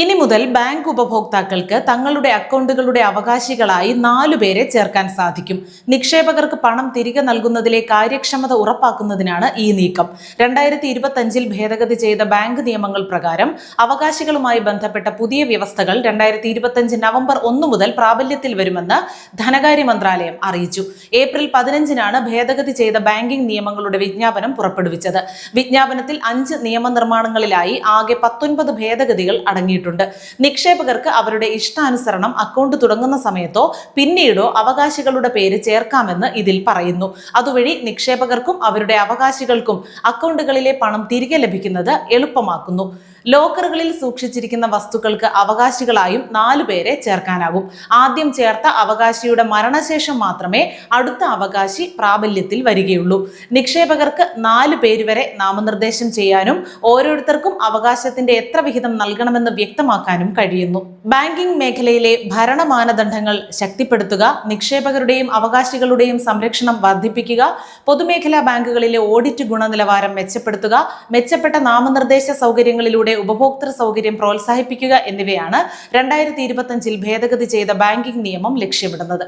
ഇനി മുതൽ ബാങ്ക് ഉപഭോക്താക്കൾക്ക് തങ്ങളുടെ അക്കൗണ്ടുകളുടെ അവകാശികളായി നാലു പേരെ ചേർക്കാൻ സാധിക്കും. നിക്ഷേപകർക്ക് പണം തിരികെ നൽകുന്നതിലെ കാര്യക്ഷമത ഉറപ്പാക്കുന്നതിനാണ് ഈ നീക്കം. രണ്ടായിരത്തി ഇരുപത്തഞ്ചിൽ ഭേദഗതി ചെയ്ത ബാങ്ക് നിയമങ്ങൾ പ്രകാരം അവകാശികളുമായി ബന്ധപ്പെട്ട പുതിയ വ്യവസ്ഥകൾ രണ്ടായിരത്തി ഇരുപത്തഞ്ച് നവംബർ ഒന്ന് മുതൽ പ്രാബല്യത്തിൽ വരുമെന്ന് ധനകാര്യ മന്ത്രാലയം അറിയിച്ചു. ഏപ്രിൽ പതിനഞ്ചിനാണ് ഭേദഗതി ചെയ്ത ബാങ്കിംഗ് നിയമങ്ങളുടെ വിജ്ഞാപനം പുറപ്പെടുവിച്ചത്. വിജ്ഞാപനത്തിൽ അഞ്ച് നിയമനിർമ്മാണങ്ങളിലായി ആകെ പത്തൊൻപത് ഭേദഗതികൾ അടങ്ങിയിട്ടുണ്ട്. നിക്ഷേപകർക്ക് അവരുടെ ഇഷ്ടാനുസരണം അക്കൗണ്ട് തുടങ്ങുന്ന സമയത്തോ പിന്നീടോ അവകാശികളുടെ പേര് ചേർക്കാമെന്ന് ഇതിൽ പറയുന്നു. അതുവഴി നിക്ഷേപകർക്കും അവരുടെ അവകാശികൾക്കും അക്കൗണ്ടുകളിലെ പണം തിരികെ ലഭിക്കുന്നത് എളുപ്പമാക്കുന്നു. ലോക്കറുകളിൽ സൂക്ഷിച്ചിരിക്കുന്ന വസ്തുക്കൾക്ക് അവകാശികളായും നാലു പേരെ ചേർക്കാനാകും. ആദ്യം ചേർത്ത അവകാശിയുടെ മരണശേഷം മാത്രമേ അടുത്ത അവകാശി പ്രാബല്യത്തിൽ വരികയുള്ളൂ. നിക്ഷേപകർക്ക് നാല് പേര് വരെ നാമനിർദ്ദേശം ചെയ്യാനും ഓരോരുത്തർക്കും അവകാശത്തിന്റെ എത്ര വിഹിതം നൽകണമെന്ന് വ്യക്തമാക്കാനും കഴിയുന്നു. ബാങ്കിംഗ് മേഖലയിലെ ഭരണ മാനദണ്ഡങ്ങൾ ശക്തിപ്പെടുത്തുക നിക്ഷേപകരുടെയും അവകാശികളുടെയും സംരക്ഷണം വർദ്ധിപ്പിക്കുക പൊതുമേഖലാ ബാങ്കുകളിലെ ഓഡിറ്റ് ഗുണനിലവാരം മെച്ചപ്പെടുത്തുക മെച്ചപ്പെട്ട നാമനിർദ്ദേശ സൗകര്യങ്ങളിലൂടെ ഉപഭോക്തൃ സൗകര്യം പ്രോത്സാഹിപ്പിക്കുക എന്നിവയാണ് രണ്ടായിരത്തി ഇരുപത്തഞ്ചിൽ ഭേദഗതി ചെയ്ത ബാങ്കിംഗ് നിയമം ലക്ഷ്യമിടുന്നത്.